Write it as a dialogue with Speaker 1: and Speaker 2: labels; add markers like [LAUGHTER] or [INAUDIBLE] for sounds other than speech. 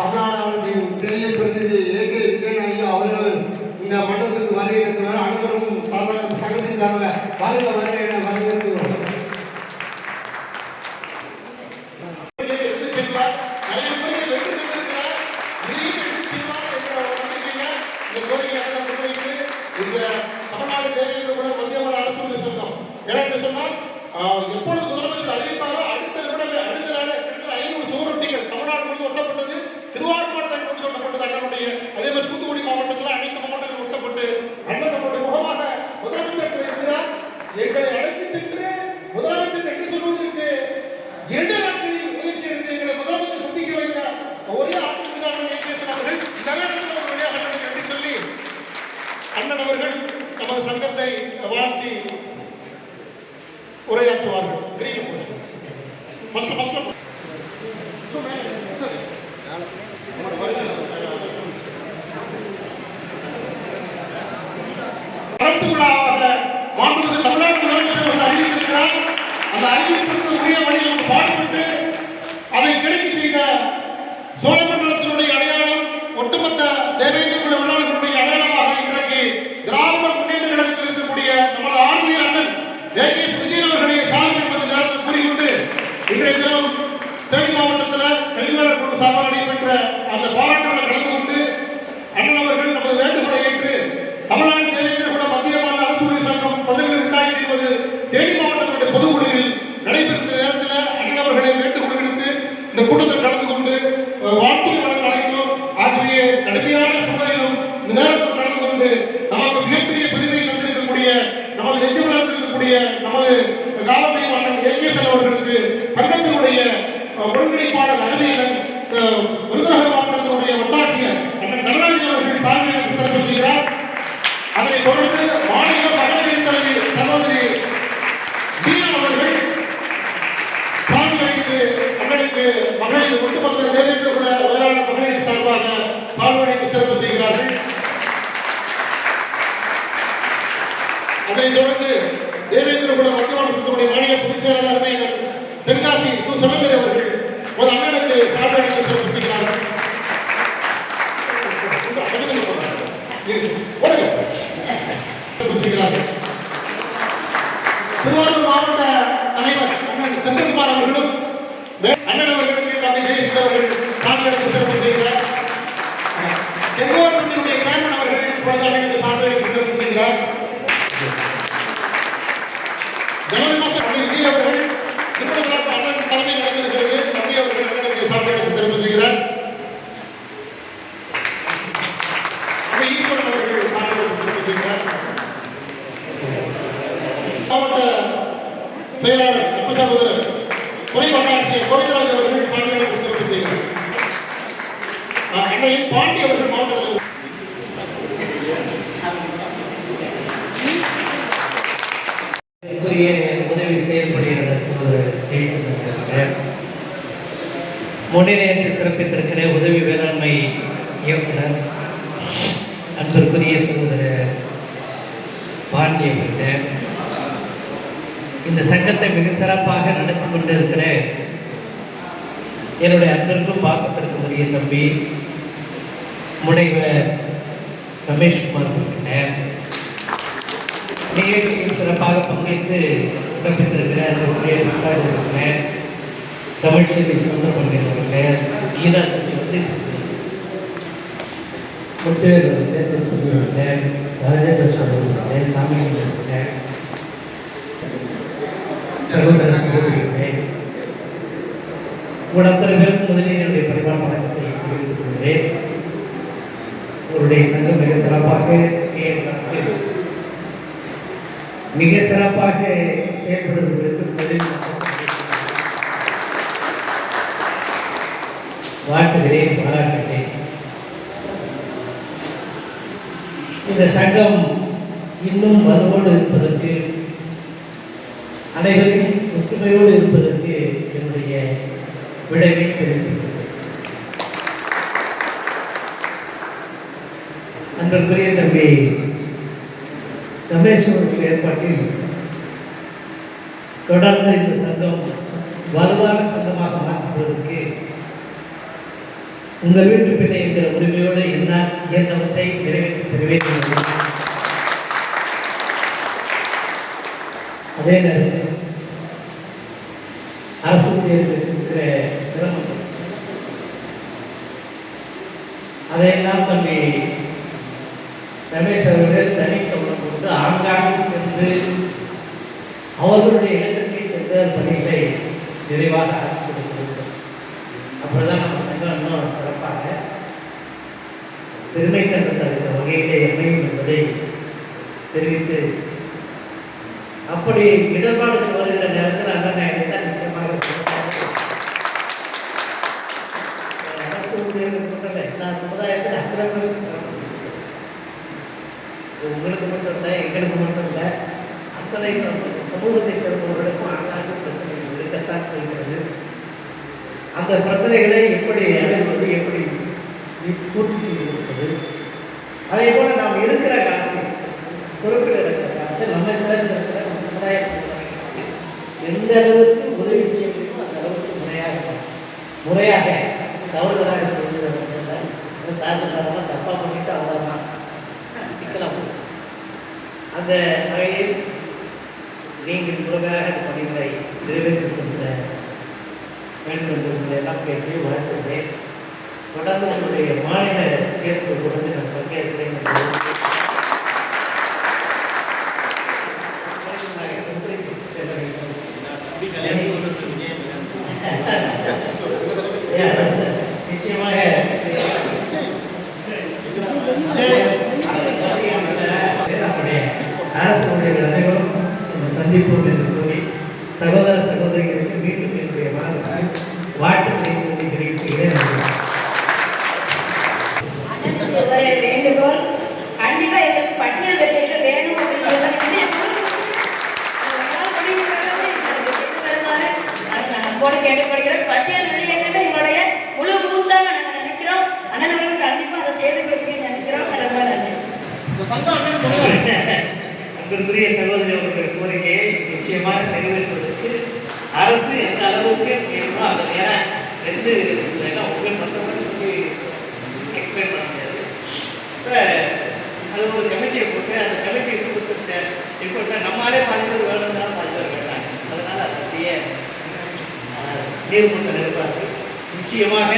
Speaker 1: தமிழ்நாடு டெல்லி பிரதிநிதி A K Vijayan ஐயா அவர்கள். இந்த மண்டபத்திற்கு வருகை அனைவரும் தமிழக சங்கத்தின் சார்பில் வருக வருக என வரவேற்கிறோம்.
Speaker 2: எடுத்து இந்த தமிழ்நாடு கூட மத்திய அரசு சொன்னோம் ஏன்னு சொன்னால் எப்பொழுது அரசு விழாவாக மாண்புமிகு தமிழ்நாடு முதலமைச்சர் அறிவித்திருக்கிறார். அந்த அறிவிப்பிற்கு உரிய வழியில் பாடுபட்டு அதை கிடைக்க செய்த சோழ அடையாளம் ஒட்டுமொத்த தேவேந்திர குல வேளாளர்களுடைய அடையாளமாக இன்றைக்கு திராவிட முன்னேற்ற கழகத்தில் இருக்கக்கூடிய நமது ஆளுநர் அண்ணன் ஏ கே விஜயன் அவர்களை சார்பு என்பது நேரத்தில் கூறிக்கொண்டு இன்றைய தினம் தேனி மாவட்டத்தில் குழு சார்பாக நடைபெற்ற அந்த போராட்டங்களை கலந்து கொண்டு அண்ணன் அவர்கள் நமது வேண்டுகோளை ஏற்று தமிழ்நாடு தேவேந்திர கூட மத்திய மாநில அரசு ஊழியர் சங்கம் பதினேழு இரண்டாயிரத்தி இருபது தேனி மாவட்டத்தினுடைய பொதுக்குழுவில் நடைபெறுகிற நேரத்தில் அண்ணன் அவர்களை வேண்டுகோள் விடுத்து இந்த கூட்டத்தில் கலந்து கொண்டு அஹ், வழங்க அழைத்தோம் ஆகிய கடுமையான சூழலிலும் இந்த நேரத்தில் கலந்து கொண்டு நமக்கு மிகப்பெரிய பெருமையை தந்திருக்கக்கூடிய நமது நெஞ்சமில் இருக்கக்கூடிய நமது காவல்துறை அண்ணன் ஏ கே அவர்களுக்கு சங்கத்தினுடைய அஹ், ஒருங்கிணைப்பாளர் அறிவியலன் அஹ், விருதுநகர் மாவட்டத்தினுடைய வட்டாட்சியர் அண்ணன் நடராஜன் அவர்கள் சார்பில் சிறப்பு செய்கிறார். அதைத் தொடர்ந்து மாநில மகளிர் தலைவி சகோதரி மீனா அவர்கள் சால்வடைந்து அண்ணனுக்கு மகளிர் ஒட்டுமொத்த அண்ணன் அவர்களுக்கு தம்மை ஜெயித்தவர்கள் சான்றிதழ் சிறப்பு செய்கிறார் செங்கோட்டத்தினுடைய சேர்மன் அவர்கள் இப்பொழுது அண்ணனுக்கு சான்றிதழ் சிறப்பு செய்கிறார் ஜனவரி மாதம் அண்ணன் விஜய் அவர்கள் திருமணம் அண்ணன் தலைமை நடந்திருக்கிறது தம்பி அவர்கள் அண்ணனுக்கு சான்றிதழ் சிறப்பு செய்கிறார் அண்ணன் ஈஸ்வரன் அவர்கள் சான்றிதழ் சிறப்பு செய்கிறார் மாவட்ட செயலாளர் அப்பு சகோதரர் துணை வட்டாட்சியர் கோவிந்தராஜ் அவர்கள் சான்றிதழ் சிறப்பு செய்கிறார் ஆஹ், பாண்டி அவர்கள்
Speaker 3: உதவி செயல்படுகிற சகோதரர் முன்னிலையற்று சிறப்பித்திருக்கிற உதவி வேளாண்மை இயக்குனர் அன்பிற்குரிய சகோதரர் பாண்டி அவர்கள் இந்த சங்கத்தை மிக சிறப்பாக நடத்தி கொண்டிருக்கிற என்னுடைய அன்பிற்கும் பாசத்திற்கும் உரிய தம்பி முனைவர் ரமேஷ்குமார் அவர்கள் நிகழ்ச்சியில் சிறப்பாக பங்கேற்று சிறப்பித்திருக்கிற அன்புக்குரிய புத்தாளர்களே தமிழ்ச்செல்வி சுந்தரமணியர்களே கீதா சசி வந்து முத்துவேலர்களே ராஜேந்திர சோழர்களே சாமிகளே சகோதர சகோதரி உங்கள் அத்தனை பேருக்கு முதலில் என்னுடைய பரிமாண வணக்கத்தை தெரிவித்துக் கொள்கிறேன். உங்களுடைய சங்கம் மிக சிறப்பாக மிக சிறப்பாக செயல்படுவதற்கு முதலில் வாழ்த்துகிறேன் பாராட்டுகிறேன். இந்த சங்கம் இன்னும் வலுவோடு இருப்பதற்கு அனைவரும் ஒற்றுமையோடு இருப்பதற்கு என்னுடைய விடையை தெரிவித்துள்ளது அன்பிற்குரிய தம்பி ரமேஸ்வரர்கள் ஏற்பாட்டில் தொடர்ந்து இந்த சங்கம் வலுவான சங்கமாக மாற்றுவதற்கு உங்கள் வீட்டு பிள்ளை என்கிற உரிமையோடு என்ன இயன்றவற்றை நிறைவேற்றி தருவேன் அதே நேரத்தில் அரசு ஊழியர்களுக்கு இருக்கிற சிரமங்கள் அதையெல்லாம் தம்பி ரமேஷ் அவர்கள் தனி கவனம் கொண்டு ஆங்காங்கு சென்று அவர்களுடைய இடத்திற்கே சென்ற பணிகளை விரைவாக அப்படிதான் நம்ம சங்கம் இன்னும் சிறப்பாக பெருமை கண்டு தருகிற வகையிலே அமையும் என்பதை தெரிவித்து அப்படி இடர்பாடுகள் வருகிற நேரத்தில் அண்ணன் எடுத்தால் நிச்சயமாக அரசு ஊழியர்கள் மட்டும் இல்லை எல்லா சமுதாயத்தில் அக்கிரமங்களுக்கு சிரமம் இது உங்களுக்கு மட்டும் இல்லை எங்களுக்கு மட்டும் இல்லை அத்தனை சமூக சமூகத்தை சேர்ந்தவர்களுக்கும் ஆங்காங்கு பிரச்சனைகள் இருக்கத்தான் செய்கிறது. அந்த பிரச்சனைகளை எப்படி அடைவது எப்படி பூர்த்தி செய்து கொடுப்பது அதே போல நாம் இருக்கிற காலத்தில் பொறுப்பில் இருக்கிற காலத்தில் நம்ம சேர்ந்திருக்கிற நம்ம சமுதாய எந்த அளவுக்கு உதவி செய்ய முடியுமோ அந்த அளவுக்கு முறையாக முறையாக தவறுதலாக செய்வது தாசில்தாரெல்லாம் அந்த வகையில் நீங்கள் முழுமையாக இந்த பணிகளை நிறைவேற்றிக் வேண்டும் என்று உங்களை எல்லாம் கேட்டு வாழ்த்துகிறேன் தொடர்ந்து உங்களுடைய மாநில சேர்ப்பு கொடுத்து நான் பங்கேற்கிறேன் என்று நிச்சயமாக நம்முடைய அரசு ஊழியர்கள் அனைவரும் இந்த சந்திப்போம் என்று கூறி சகோதர சகோதரிகளுக்கு மீண்டும் என்னுடைய மனதிற்கு வாழ்த்துக்களை சொல்லி நிறைவு செய்கிறேன்
Speaker 4: ஒரு வேண்டுகோள் கண்டிப்பா பட்டியல் வெளியேற்ற வேணும் நான் அன்போடு கேட்டுக்கொள்கிறேன் பட்டியல் வெளியேற்ற எங்களுடைய முழு மூச்சாக நாங்கள் நினைக்கிறோம் அண்ணன் கண்டிப்பா அதை செய்து கொடுப்பீங்கன்னு நினைக்கிறோம் ரொம்ப நன்றி [LAUGHS]
Speaker 3: அன்பிற்குரிய சகோதரி அவர்களுடைய கோரிக்கையை நிச்சயமாக நிறைவேற்றுவது. அரசு எந்த அளவுக்கு வேணுமோ அந்த ஏன்னா ரெண்டு ஏன்னா உங்கள் மற்றபடி சொல்லி எக்ஸ்பிளைன் பண்ண முடியாது. இப்போ அது ஒரு கமிட்டியை போட்டு அந்த கமிட்டியை கொடுத்துட்டு இப்போ நம்மளாலே பாதி பேர் வேணும்னாலும் பாதி பேர் கேட்டாங்க அதனால் அதை பற்றிய அஹ், நிர்வாகம் நிச்சயமாக